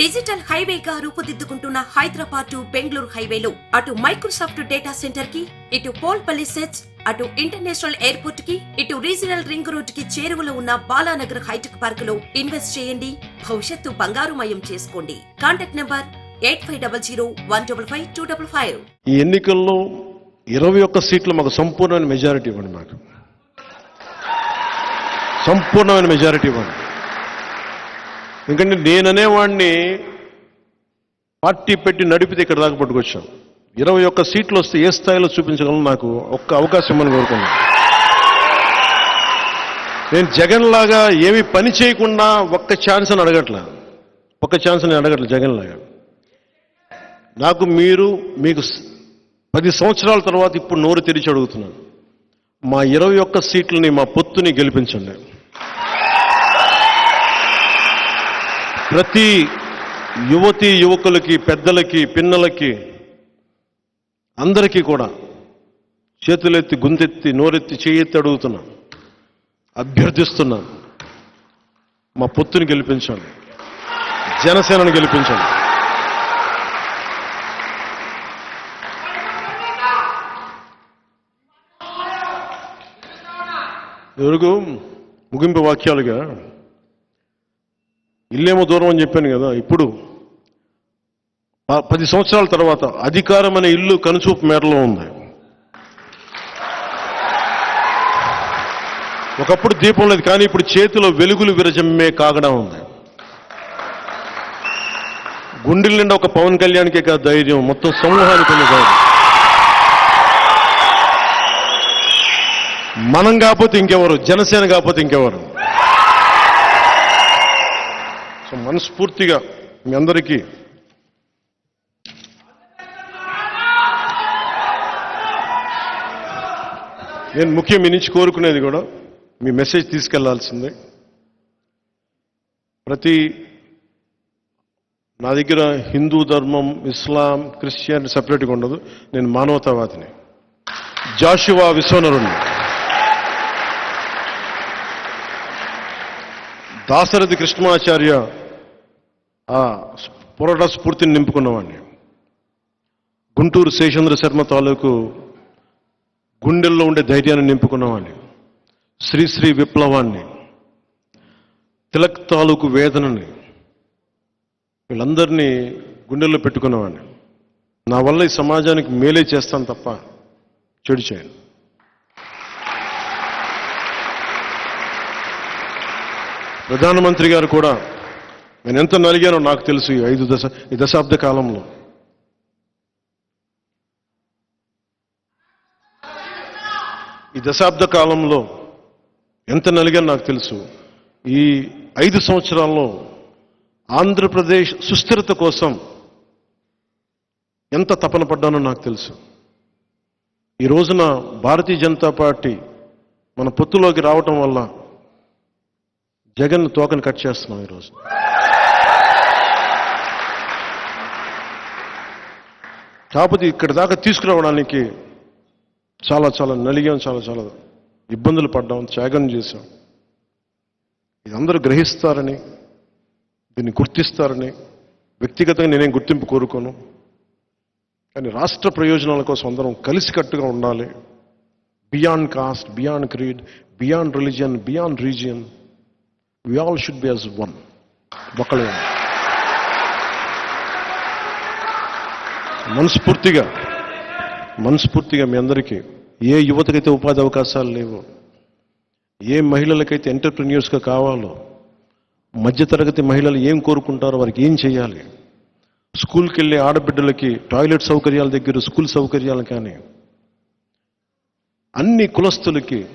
Digital హైవేగా రూపుదిద్దుకుంటున్న Hyderabad to Bengaluru హైవేలో. అటు మైక్రోసాఫ్ట్ డేటా సెంటర్కి ఇటు పోల్పల్లి సెట్స్ అటు ఇంటర్నేషనల్ ఎయిర్పోర్ట్కి ఇటు రీజనల్ రింగ్ రోడ్కి చేరువలో ఉన్న బాలానగర్ హైటెక్ పార్క్లో ఇన్వెస్ట్ చేయండి. భవిష్యత్తు బంగారుమయం చేసుకోండి. Contact number eight five double zero one double five two double five. ఈ ఎన్నికల్లో ఇరవై ఒక్క సీట్లు మాకు సంపూర్ణమైన మెజారిటీ ఇవ్వండి మాకు. సంపూర్ణమైన మెజారిటీ ఇవ్వండి. ఎందుకంటే నేననేవాడిని పార్టీ పెట్టి నడిపితే ఇక్కడ దాకా పట్టుకొచ్చాం. ఇరవై ఒక్క సీట్లు వస్తే ఏ స్థాయిలో చూపించగలను నాకు ఒక్క అవకాశం ఇమ్మని కోరుకున్నాను. నేను జగన్ లాగా ఏమి పని చేయకుండా ఒక్క ఛాన్స్ అని అడగట్లే. ఒక్క ఛాన్స్ నేను అడగట్లే జగన్ లాగా నాకు మీరు మీకు పది సంవత్సరాల తర్వాత ఇప్పుడు నోరు తెరిచి అడుగుతున్నాను. మా ఇరవై ఒక్క సీట్లని మా పొత్తుని గెలిపించండి. ప్రతి యువతి యువకులకి పెద్దలకి పిన్నలకి అందరికీ కూడా చేతులెత్తి గుంతెత్తి నోరెత్తి చేయెత్తి అడుగుతున్నా అభ్యర్థిస్తున్నా మా పొత్తుని గెలిపించండి జనసేనను గెలిపించండి ఎరుగు ముగింపు వాక్యాలుగా ఇల్లేమో దూరం అని చెప్పాను కదా ఇప్పుడు పది సంవత్సరాల తర్వాత అధికారం అనే ఇల్లు కనుచూపు మేరలో ఉంది. ఒకప్పుడు దీపం లేదు కానీ ఇప్పుడు చేతిలో వెలుగులు విరజమ్మే కాగడం ఉంది. గుండెల నిండా ఒక పవన్ కళ్యాణ్కే కాదు ధైర్యం మొత్తం సమూహానికి ఉంది ధైర్యం మనం కాకపోతే ఇంకెవరు? జనసేన కాకపోతే ఇంకెవరు? మనస్ఫూర్తిగా మీ అందరికీ నేను ముఖ్యం మీ నుంచి కోరుకునేది కూడా మీ మెసేజ్ తీసుకెళ్ళాల్సిందే. ప్రతి నా దగ్గర హిందూ ధర్మం ఇస్లాం క్రిస్టియన్ సపరేట్గా ఉండదు. నేను మానవతావాదిని. జాషువా విశ్వనరుణ్ణి. దాశరథి కృష్ణమాచార్య పోరాట స్ఫూర్తిని నింపుకున్నవాడిని గుంటూరు శేషేంద్ర శర్మ తాలూకు గుండెల్లో ఉండే ధైర్యాన్ని నింపుకున్నవాడిని శ్రీశ్రీ విప్లవాన్ని తిలక్ తాలూకు వేదనని వీళ్ళందరినీ గుండెల్లో పెట్టుకున్నవాడిని నా వల్ల ఈ సమాజానికి మేలే చేస్తాను తప్ప చెడు చేయను. ప్రధానమంత్రి గారు కూడా నేను ఎంత నలిగానో నాకు తెలుసు ఈ ఐదు దశ ఈ దశాబ్ద కాలంలో. ఈ దశాబ్ద కాలంలో ఎంత నలిగానో నాకు తెలుసు. ఈ ఐదు సంవత్సరాల్లో ఆంధ్రప్రదేశ్ సుస్థిరత కోసం ఎంత తపన పడ్డానో నాకు తెలుసు. ఈ రోజున భారతీయ జనతా పార్టీ మన పొత్తులోకి రావటం వల్ల జగన్ తోకను కట్ చేస్తున్నాం ఈరోజు కాకపోతే ఇక్కడ దాకా తీసుకురావడానికి చాలా చాలా నలిగాం చాలా చాలా ఇబ్బందులు పడ్డాం త్యాగం చేశాం. ఇది అందరూ గ్రహిస్తారని దీన్ని గుర్తిస్తారని వ్యక్తిగతంగా నేనేం గుర్తింపు కోరుకోను. కానీ రాష్ట్ర ప్రయోజనాల కోసం అందరం కలిసికట్టుగా ఉండాలి. Beyond caste beyond creed beyond religion beyond region. We all should be as one ఒకళ్ళే మనస్ఫూర్తిగా మనస్ఫూర్తిగా మీ అందరికీ ఏ యువతకైతే ఉపాధి అవకాశాలు లేవో ఏ మహిళలకైతే ఎంటర్ప్రెన్యూర్స్గా కావాలో మధ్యతరగతి మహిళలు ఏం కోరుకుంటారో వారికి ఏం చేయాలి? స్కూల్కి వెళ్ళే ఆడబిడ్డలకి టాయిలెట్ సౌకర్యాల దగ్గర స్కూల్ సౌకర్యాలు కానీ అన్ని కులస్తులకి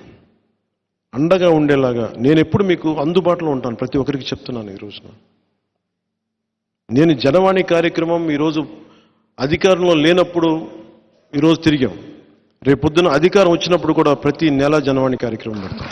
అండగా ఉండేలాగా నేను ఎప్పుడు మీకు అందుబాటులో ఉంటాను ప్రతి ఒక్కరికి చెప్తున్నాను ఈ రోజున. నేను జనవాణి కార్యక్రమం ఈరోజు అధికారంలో లేనప్పుడు ఈరోజు తిరిగాం. రేపొద్దున అధికారం వచ్చినప్పుడు కూడా ప్రతి నెల జనవాణి కార్యక్రమం పెడతాం.